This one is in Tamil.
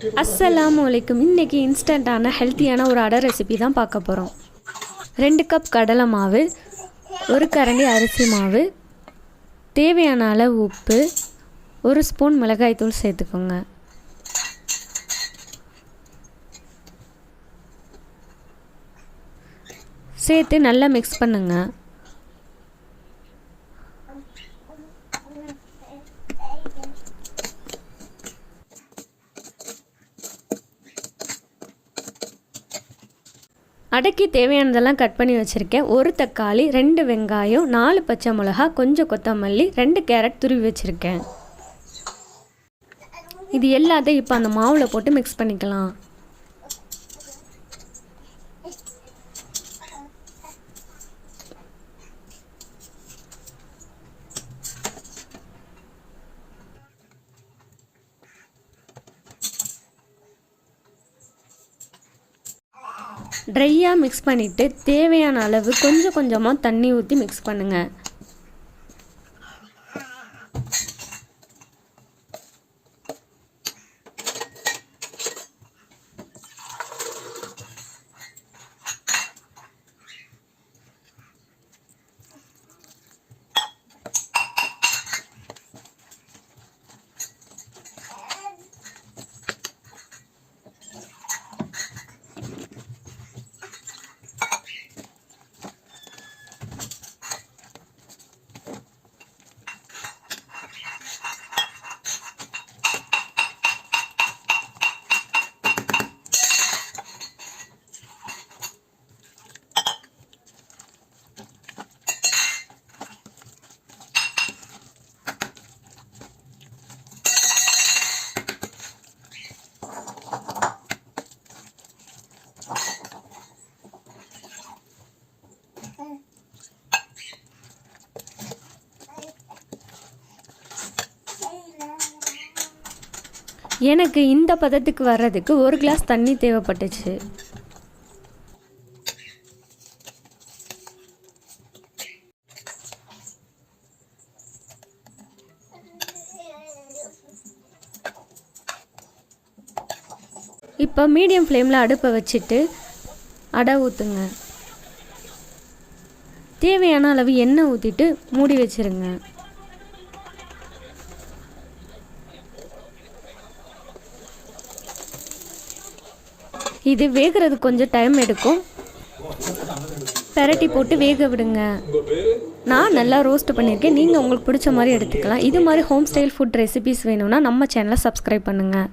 அஸ்ஸலாம் வலைக்கும் இன்றைக்கி இன்ஸ்டண்ட்டான ஹெல்த்தியான ஒரு அடை ரெசிபி தான் பார்க்க போகிறோம் ரெண்டு கப் கடலை மாவு ஒரு கரண்டி அரிசி மாவு தேவையான அளவு உப்பு ஒரு ஸ்பூன் மிளகாய்த்தூள் சேர்த்துக்கோங்க. சேர்த்து நல்லா மிக்ஸ் பண்ணுங்கள் அடைக்கு தேவையானதெல்லாம் கட் பண்ணி வச்சுருக்கேன். ஒரு தக்காளி ரெண்டு வெங்காயம் நாலு பச்சை மிளகா கொஞ்சம் கொத்தமல்லி ரெண்டு கேரட் துருவி வச்சுருக்கேன். இது எல்லாத்தையும் இப்போ அந்த மாவில் போட்டு மிக்ஸ் பண்ணிக்கலாம். ட்ரையாக மிக்ஸ் பண்ணிவிட்டு தேவையான அளவு கொஞ்சம் கொஞ்சமாக தண்ணி ஊற்றி மிக்ஸ் பண்ணுங்கள் எனக்கு இந்த பதத்துக்கு வர்றதுக்கு ஒரு கிளாஸ் தண்ணி தேவைப்பட்டுச்சு. இப்போ மீடியம் ஃப்ளேமில் அடுப்பை வச்சுட்டு அடை ஊற்றுங்க தேவையான அளவு எண்ணெய் ஊற்றிட்டு மூடி வச்சிருங்க. இது வேகிறது கொஞ்சம் டைம் எடுக்கும். பெரட்டி போட்டு வேக விடுங்க. நான் நல்லா ரோஸ்ட் பண்ணியிருக்கேன் நீங்கள் உங்களுக்கு பிடிச்ச மாதிரி எடுத்துக்கலாம். இது மாதிரி ஹோம் ஸ்டைல் ஃபுட் ரெசிபிஸ் வேணும்னா நம்ம சேனலை சப்ஸ்கிரைப் பண்ணுங்கள்